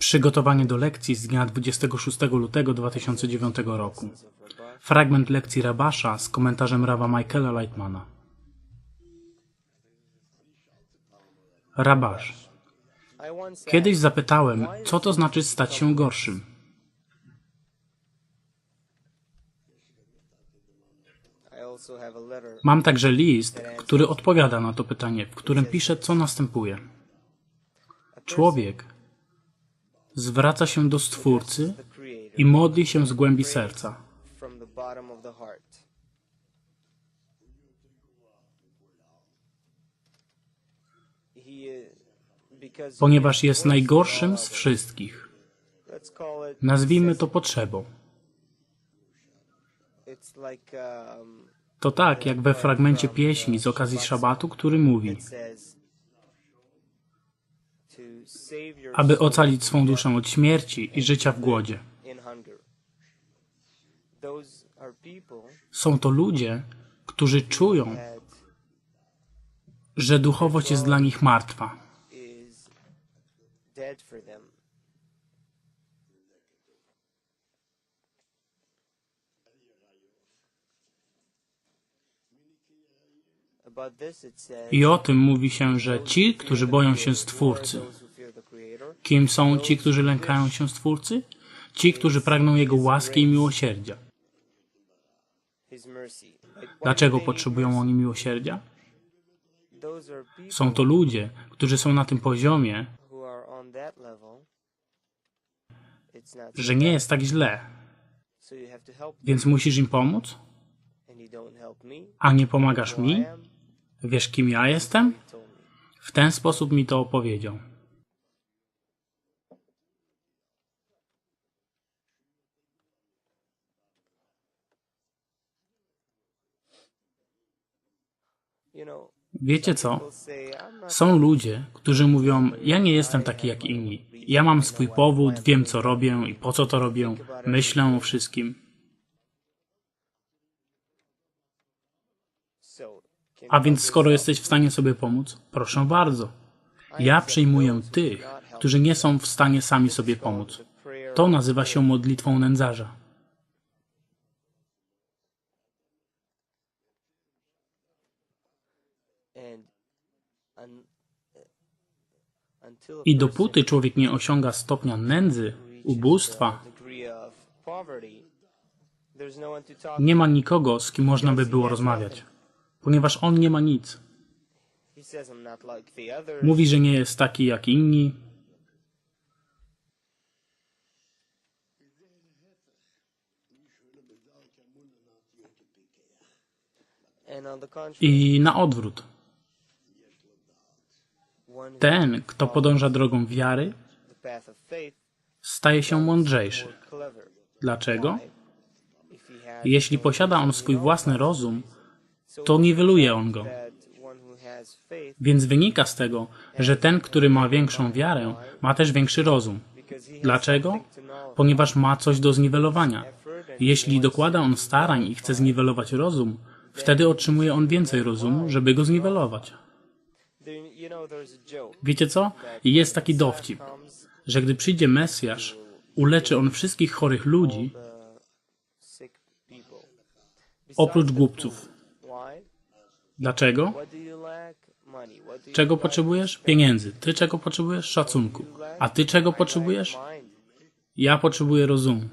Przygotowanie do lekcji z dnia 26 lutego 2009 roku. Fragment lekcji Rabasza z komentarzem Rawa Michaela Lightmana. Rabasz. Kiedyś zapytałem, co to znaczy stać się gorszym. Mam także list, który odpowiada na to pytanie, w którym pisze, co następuje. Człowiek zwraca się do Stwórcy i modli się z głębi serca. Ponieważ jest najgorszym z wszystkich. Nazwijmy to potrzebą. To tak, jak we fragmencie pieśni z okazji szabatu, który mówi, aby ocalić swą duszę od śmierci i życia w głodzie. Są to ludzie, którzy czują, że duchowość jest dla nich martwa. I o tym mówi się, że ci, którzy boją się Stwórcy. Kim są ci, którzy lękają się Stwórcy? Ci, którzy pragną Jego łaski i miłosierdzia. Dlaczego potrzebują oni miłosierdzia? Są to ludzie, którzy są na tym poziomie, że nie jest tak źle. Więc musisz im pomóc? A nie pomagasz mi? Wiesz, kim ja jestem? W ten sposób mi to opowiedział. Wiecie co? Są ludzie, którzy mówią: Ja nie jestem taki jak inni. Ja mam swój powód, wiem co robię i po co to robię, myślę o wszystkim. A więc skoro jesteś w stanie sobie pomóc, proszę bardzo. Ja przyjmuję tych, którzy nie są w stanie sami sobie pomóc. To nazywa się modlitwą nędzarza. I dopóty człowiek nie osiąga stopnia nędzy, ubóstwa, nie ma nikogo, z kim można by było rozmawiać, ponieważ on nie ma nic. Mówi, że nie jest taki jak inni. I na odwrót. Ten, kto podąża drogą wiary, staje się mądrzejszy. Dlaczego? Jeśli posiada on swój własny rozum, to niweluje on go. Więc wynika z tego, że ten, który ma większą wiarę, ma też większy rozum. Dlaczego? Ponieważ ma coś do zniwelowania. Jeśli dokłada on starań i chce zniwelować rozum, wtedy otrzymuje on więcej rozumu, żeby go zniwelować. Wiecie co? Jest taki dowcip, że gdy przyjdzie Mesjasz, uleczy on wszystkich chorych ludzi, oprócz głupców. Dlaczego? Czego potrzebujesz? Pieniędzy. Ty czego potrzebujesz? Szacunku. A ty czego potrzebujesz? Ja potrzebuję rozumu.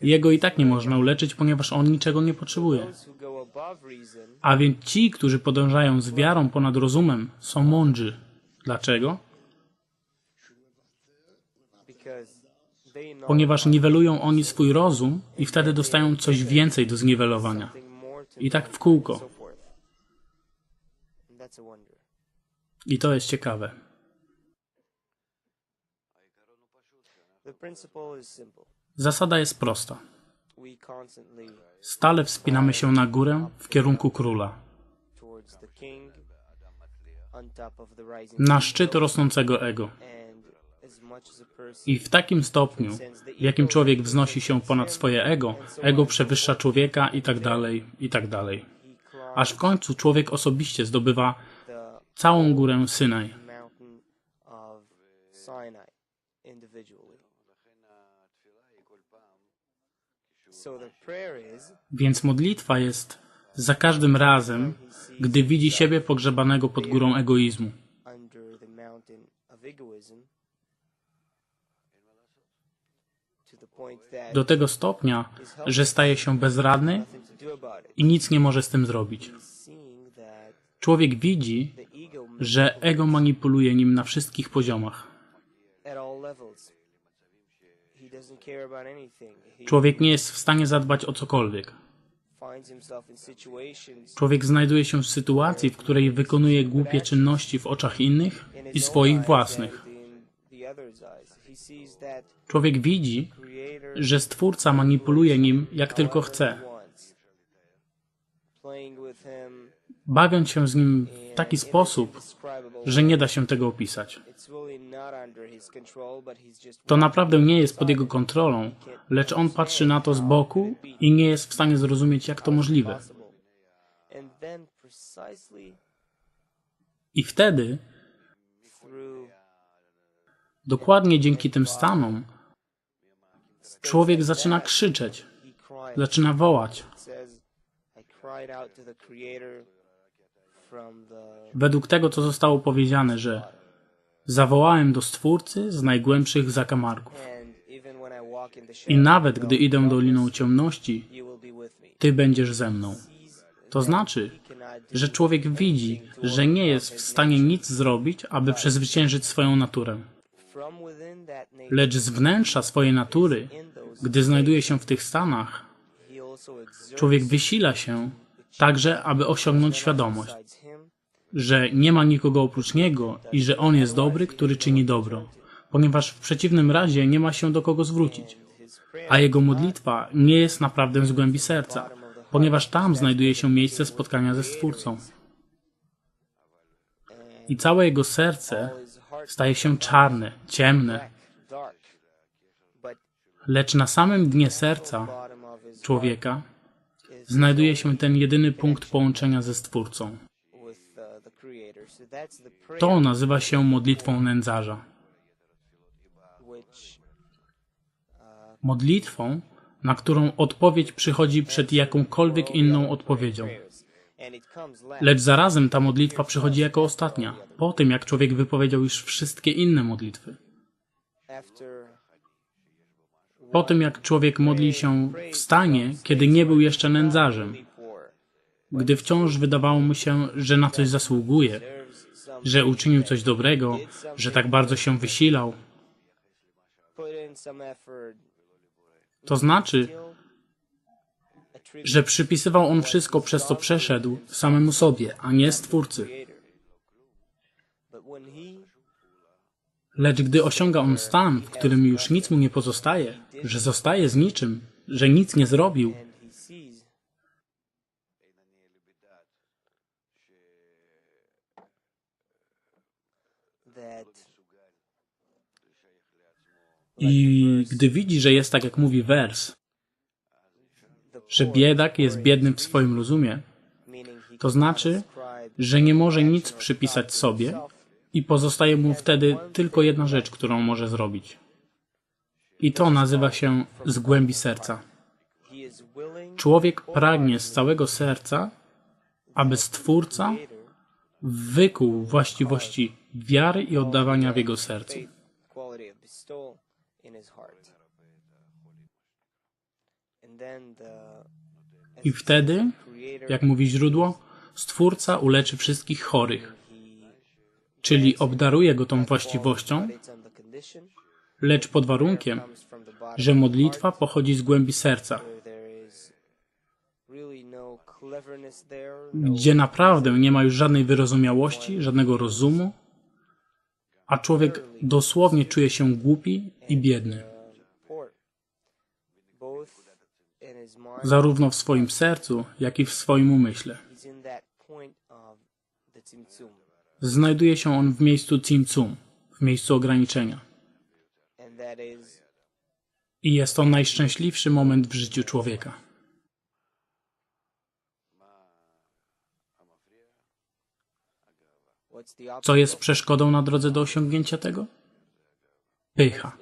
Jego i tak nie można uleczyć, ponieważ on niczego nie potrzebuje. A więc ci, którzy podążają z wiarą ponad rozumem, są mądrzy. Dlaczego? Ponieważ niwelują oni swój rozum i wtedy dostają coś więcej do zniwelowania. I tak w kółko. I to jest ciekawe. Zasada jest prosta. Stale wspinamy się na górę w kierunku króla. Na szczyt rosnącego ego. I w takim stopniu, w jakim człowiek wznosi się ponad swoje ego, ego przewyższa człowieka i tak dalej, i tak dalej. Aż w końcu człowiek osobiście zdobywa całą górę Synaj. Więc modlitwa jest za każdym razem, gdy widzi siebie pogrzebanego pod górą egoizmu. Do tego stopnia, że staje się bezradny i nic nie może z tym zrobić. Człowiek widzi, że ego manipuluje nim na wszystkich poziomach. Człowiek nie jest w stanie zadbać o cokolwiek. Człowiek znajduje się w sytuacji, w której wykonuje głupie czynności w oczach innych in i swoich własnych. Człowiek widzi, że Stwórca manipuluje nim jak tylko chce, bawiąc się z nim w taki sposób, że nie da się tego opisać. To naprawdę nie jest pod jego kontrolą, lecz on patrzy na to z boku i nie jest w stanie zrozumieć, jak to możliwe. I wtedy, dokładnie dzięki tym stanom, człowiek zaczyna krzyczeć, zaczyna wołać. says I cried out to the creator from the Według tego, co zostało powiedziane, że zawołałem do Stwórcy z najgłębszych zakamarków. I nawet gdy idę doliną ciemności. Ty będziesz ze mną. To znaczy, że człowiek widzi, że nie jest w stanie nic zrobić, aby przezwyciężyć swoją naturę. Lecz z wnętrza swojej natury, gdy znajduje się w tych stanach, człowiek wysila się także, aby osiągnąć świadomość, że nie ma nikogo oprócz niego i że on jest dobry, który czyni dobro, ponieważ w przeciwnym razie nie ma się do kogo zwrócić. A jego modlitwa nie jest naprawdę z głębi serca, ponieważ tam znajduje się miejsce spotkania ze Stwórcą. I całe jego serce staje się czarne, ciemne, lecz na samym dnie serca człowieka znajduje się ten jedyny punkt połączenia ze Stwórcą. To nazywa się modlitwą nędzarza. Modlitwą, na którą odpowiedź przychodzi przed jakąkolwiek inną odpowiedzią. Lecz zarazem ta modlitwa przychodzi jako ostatnia, po tym jak człowiek wypowiedział już wszystkie inne modlitwy. Po tym jak człowiek modli się w stanie, kiedy nie był jeszcze nędzarzem, gdy wciąż wydawało mu się, że na coś zasługuje, że uczynił coś dobrego, że tak bardzo się wysilał. To znaczy, że przypisywał on wszystko, przez co przeszedł, samemu sobie, a nie Stwórcy. Lecz gdy osiąga on stan, w którym już nic mu nie pozostaje, że zostaje z niczym, że nic nie zrobił, i gdy widzi, że jest tak jak mówi wers, że biedak jest biednym w swoim rozumie, to znaczy, że nie może nic przypisać sobie i pozostaje mu wtedy tylko jedna rzecz, którą może zrobić. I to nazywa się z głębi serca. Człowiek pragnie z całego serca, aby Stwórca wykuł właściwości wiary i oddawania w jego sercu. I wtedy, jak mówi źródło, Stwórca uleczy wszystkich chorych, czyli obdaruje go tą właściwością, lecz pod warunkiem, że modlitwa pochodzi z głębi serca, gdzie naprawdę nie ma już żadnej wyrozumiałości, żadnego rozumu, a człowiek dosłownie czuje się głupi i biedny, zarówno w swoim sercu, jak i w swoim umyśle. Znajduje się on w miejscu Cimcum, w miejscu ograniczenia. I jest to najszczęśliwszy moment w życiu człowieka. Co jest przeszkodą na drodze do osiągnięcia tego? Pycha.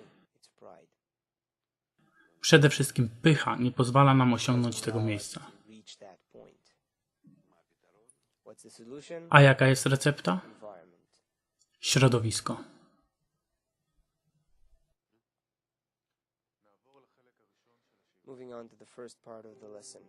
Przede wszystkim pycha nie pozwala nam osiągnąć tego miejsca. A jaka jest recepta? Środowisko. Moving on to the first part of the lesson.